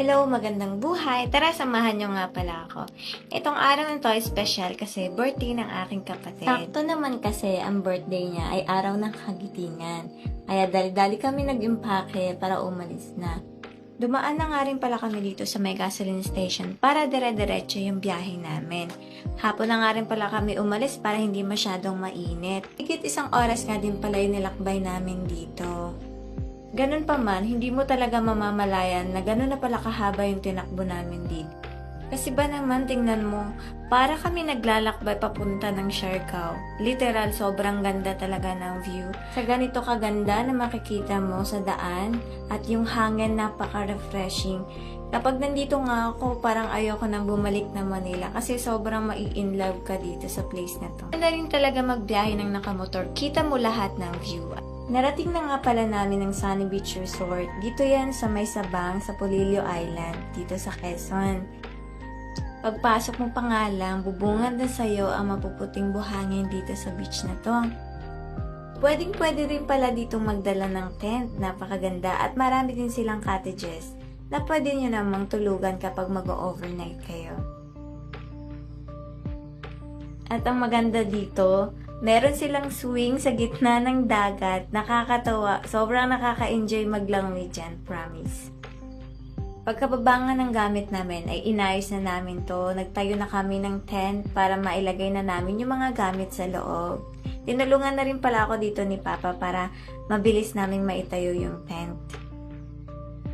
Hello, magandang buhay. Tara, samahan nyo nga pala ako. Itong araw na to ay special kasi birthday ng aking kapatid. Sakto naman kasi ang birthday niya ay araw ng kagitingan. Kaya dali-dali kami nag-impake para umalis na. Dumaan na nga rin pala kami dito sa may gasoline station para dire-diretso yung biyahe namin. Hapon na nga rin pala kami umalis para hindi masyadong mainit. Higit isang oras nga din pala yung nilakbay namin dito. Ganun pa man, hindi mo talaga mamamalayan na ganun na pala kahaba yung tinakbo namin dito. Kasi ba naman, tingnan mo, para kami naglalakbay papunta ng Siargao. Literal, sobrang ganda talaga ng view. Sa ganito kaganda na makikita mo sa daan at yung hangin napaka-refreshing. Kapag nandito nga ako, parang ayoko nang bumalik na Manila kasi sobrang mai-in love ka dito sa place na to. Ganda rin talaga magbiyahe ng nakamotor. Kita mo lahat ng view. Narating na nga pala namin ng Sunny Beach Resort. Dito yan sa may sabang sa Polillo Island, dito sa Quezon. Pagpasok mo pa nga lang, bubungad na sa'yo ang mapuputing buhangin dito sa beach na to. Pwedeng pwede rin pala dito magdala ng tent, napakaganda at marami din silang cottages na pwede nyo namang tulugan kapag mag-overnight kayo. At ang maganda dito, meron silang swing sa gitna ng dagat. Nakakatawa. Sobrang nakaka-enjoy maglangoy dyan, promise. Pagkababangan ng gamit namin ay inayos na namin to. Nagtayo na kami ng tent para mailagay na namin yung mga gamit sa loob. Tinulungan na rin pala ako dito ni Papa para mabilis naming maitayo yung tent.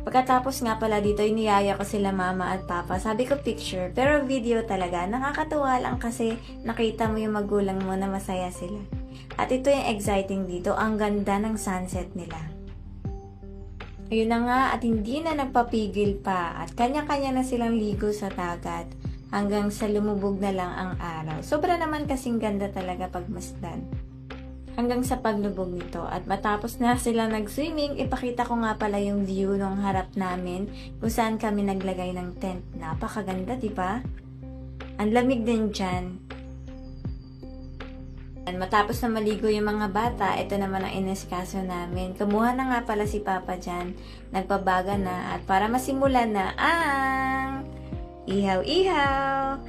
Pagkatapos nga pala dito, iniyaya ko sila mama at papa. Sabi ko picture, pero video talaga. Nakakatuwa lang kasi nakita mo yung magulang mo na masaya sila. At ito yung exciting dito, ang ganda ng sunset nila. Ayun na nga at hindi na nagpapigil pa at kanya-kanya na silang ligo sa dagat hanggang sa lumubog na lang ang araw. Sobra naman kasing ganda talaga pagmasdan hanggang sa paglubog nito. At matapos na sila nag-swimming, ipakita ko nga pala yung view ng harap namin kung saan kami naglagay ng tent. Napakaganda, di ba? Ang lamig din dyan. Matapos na maligo yung mga bata, ito naman ang inesikaso namin. Kamuha na nga pala si Papa dyan. Nagpabaga na at para masimulan na ang ihaw-ihaw.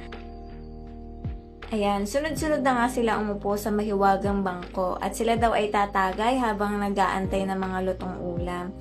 Ayan, sunod-sunod na nga sila umupo sa mahiwagang bangko at sila daw ay tatagay habang nag-aantay ng mga lutong ulam.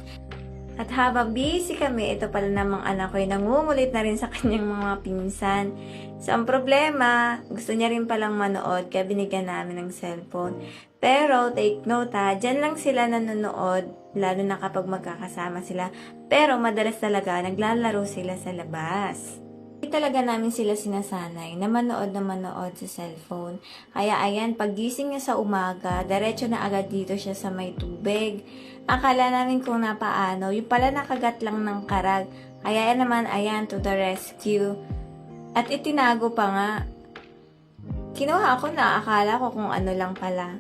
At habang busy kami, ito pala namang anak ko ay nangungulit na rin sa kanyang mga pinsan. So, ang problema, gusto niya rin palang manood kaya binigyan namin ng cellphone. Pero, take note ha, dyan lang sila nanonood, lalo na kapag magkakasama sila. Pero, madalas talaga, naglalaro sila sa labas. Talaga namin sila sinasanay na manood na manood sa cellphone. Kaya ayan, pagising niya sa umaga, diretso na agad dito siya sa may tubig. Akala namin kung napaano, yung pala nakagat lang ng karag. Kaya yan naman, ayan, to the rescue. At itinago pa nga. Kinuha ko na, akala ko kung ano lang pala.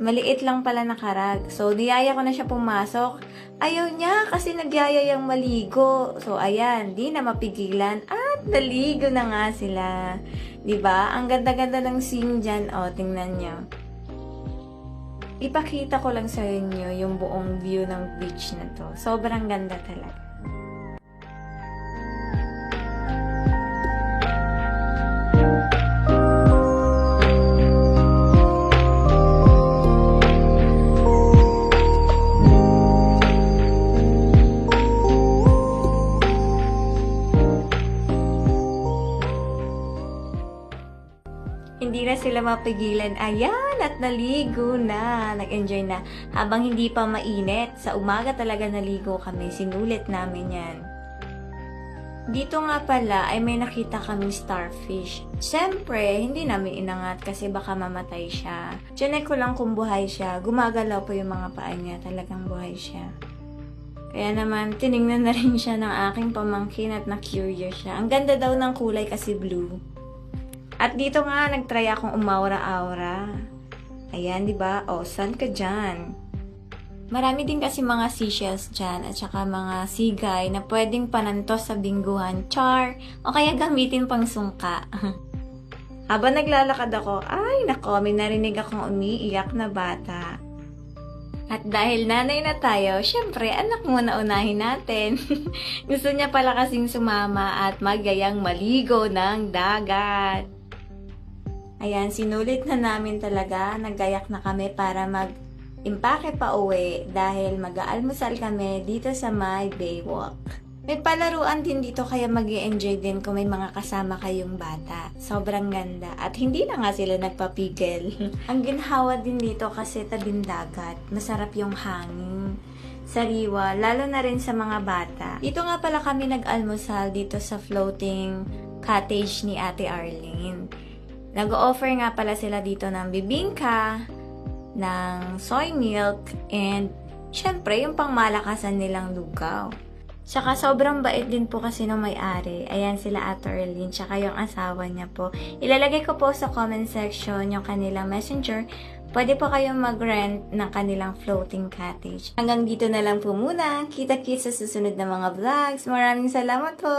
Maliit lang pala na karag. So, niyaya ko na siya pumasok. Ayaw niya kasi nagyayayang maligo. So, ayan, di na mapigilan. At naligo na nga sila. 'Di ba Ang ganda-ganda ng scene dyan. O, tingnan niyo. Ipakita ko lang sa inyo yung buong view ng beach na to. Sobrang ganda talaga. Sila mapigilan. Ayan, at naligo na. Nag-enjoy na. Habang hindi pa mainit, sa umaga talaga naligo kami. Sinulit namin yan. Dito nga pala ay may nakita kaming starfish. Siyempre, hindi namin inangat kasi baka mamatay siya. Tiyanek ko lang kung buhay siya. Gumagalaw po yung mga paa niya. Talagang buhay siya. Kaya naman, tiningnan na rin siya ng aking pamangkin at na-curious siya. Ang ganda daw ng kulay kasi blue. At dito nga, nagtry akong umaura-aura. Ayan, di ba? O, saan ka dyan? Marami din kasi mga seashells dyan at saka mga sigay na pwedeng panantos sa bingguhan, char, o kaya gamitin pang sungka. Habang naglalakad ako, ay nako, may narinig akong umiiyak na bata. At dahil nanay na tayo, syempre, anak muna unahin natin. Gusto niya pala kasing sumama at magayang maligo ng dagat. Ayan, sinulit na namin talaga. Nagayak na kami para mag impake pa uwi dahil mag-aalmusal kami dito sa my Baywalk. May palaruan din dito kaya mag enjoy din kung may mga kasama kayong bata. Sobrang ganda. At hindi na nga sila nagpapigil. Ang ginhawa din dito kasi tabing dagat. Masarap yung hangin. Sariwa, lalo na rin sa mga bata. Dito nga pala kami nag-almusal dito sa floating cottage ni Ate Arlene. Nag-offer nga pala sila dito ng bibingka, ng soy milk, and syempre yung pangmalakasan nilang lugaw. Tsaka sobrang bait din po kasi ng may-ari. Ayan sila Ate Arlene, tsaka yung asawa niya po. Ilalagay ko po sa comment section yung kanilang messenger. Pwede po kayong mag-rent ng kanilang floating cottage. Hanggang dito na lang po muna. Kita-kits sa susunod na mga vlogs. Maraming salamat po!